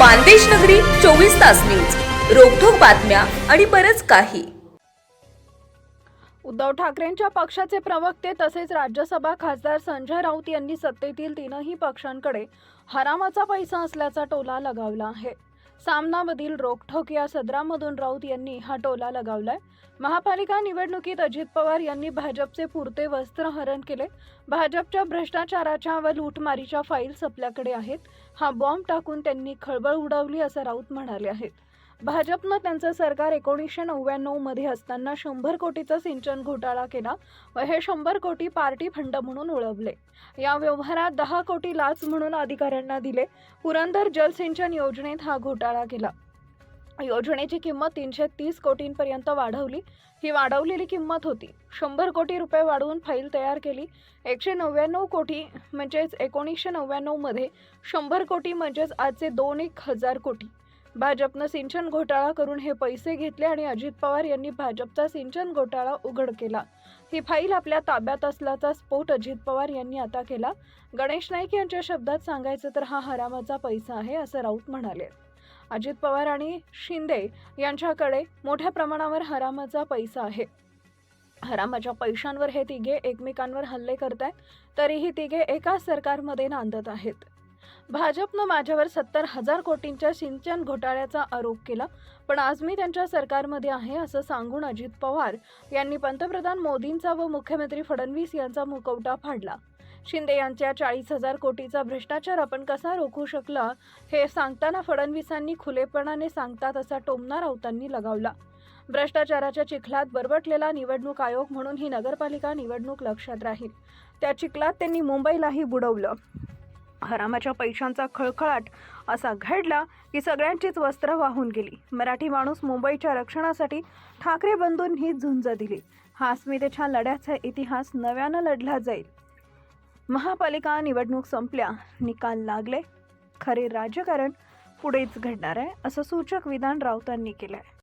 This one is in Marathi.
मानदेश नगरी चोवीस तास न्यूज. रोखोक बातम्या आणि बरंच काही. उद्धव ठाकरेंच्या पक्षाचे प्रवक्ते तसेच राज्यसभा खासदार संजय राऊत यांनी सत्तेतील तीनही पक्षांकडे हरामाचा पैसा असल्याचा टोला लगावला आहे. सामनामधील रोखठोक या सदरामधून राऊत यांनी हा टोला लगावलाय. महापालिका निवडणुकीत अजित पवार यांनी भाजपचे पुरते वस्त्रहरण केले. भाजपच्या भ्रष्टाचाराच्या व लूटमारीच्या फाईल्स आपल्याकडे आहेत. हा बॉम्ब टाकून त्यांनी खळबळ उडवली असं राऊत म्हणाले आहेत. भाजपनं त्यांचं सरकार एकोणीसशे नव्याण्णवमध्ये असताना शंभर कोटीचा सिंचन घोटाळा केला व हे शंभर कोटी पार्टी फंड म्हणून ओळखले. या व्यवहारात दहा कोटी लाच म्हणून अधिकाऱ्यांना दिले. पुरंदर जलसिंचन योजनेत हा घोटाळा केला. योजनेची किंमत तीनशे तीस कोटींपर्यंत वाढवली. ही वाढवलेली किंमत होती. शंभर कोटी रुपये वाढवून फाईल तयार केली. एकशे नव्याण्णव कोटी म्हणजेच एकोणीसशे नव्याण्णवमध्ये शंभर कोटी म्हणजेच आजचे दोन एक हजार कोटी. भाजपनं सिंचन घोटाळा करून हे पैसे घेतले आणि अजित पवार यांनी भाजपचा सिंचन घोटाळा उघड केला. ही फाईल आपल्या ताब्यात असल्याचा स्फोट अजित पवार यांनी आता केला. गणेश नाईक यांच्या शब्दात सांगायचं तर हा हरामाचा पैसा आहे असं राऊत म्हणाले. अजित पवार आणि शिंदे यांच्याकडे मोठ्या प्रमाणावर हरामाचा पैसा आहे. हरामाच्या पैशांवर हे तिघे एकमेकांवर हल्ले करत आहेत तरीही तिघे एकाच सरकारमध्ये नांदत आहेत. भाजपनं माझ्यावर सत्तर हजार कोटींच्या सिंचन घोटाळ्याचा आरोप केला. पण आज मी त्यांच्या सरकारमध्ये आहे असं सांगून अजित पवार यांनी पंतप्रधान मोदींचा व मुख्यमंत्री फडणवीस यांचा मुखवटा फाडला. शिंदे यांच्या चाळीस हजार कोटीचा भ्रष्टाचार आपण कसा रोखू शकला हे सांगताना फडणवीसांनी खुलेपणाने सांगतात असा टोमना राऊतांनी लगावला. भ्रष्टाचाराच्या चिखलात बरबटलेला निवडणूक आयोग म्हणून ही नगरपालिका निवडणूक लक्षात राहील. त्या चिखलात त्यांनी मुंबईलाही बुडवलं. हरामाच्या पैशांचा खळखळाट असा घडला की सगळ्यांचीच वस्त्र वाहून गेली. मराठी माणूस मुंबईच्या रक्षणासाठी ठाकरे बंधूंनी झुंज दिली. हा अस्मितेच्या लढ्याचा इतिहास नव्यानं लढला जाईल. महापालिका निवडणूक संपल्या निकाल लागले. खरे राजकारण पुढेच घडणार आहे असं सूचक विधान राऊतांनी केलं आहे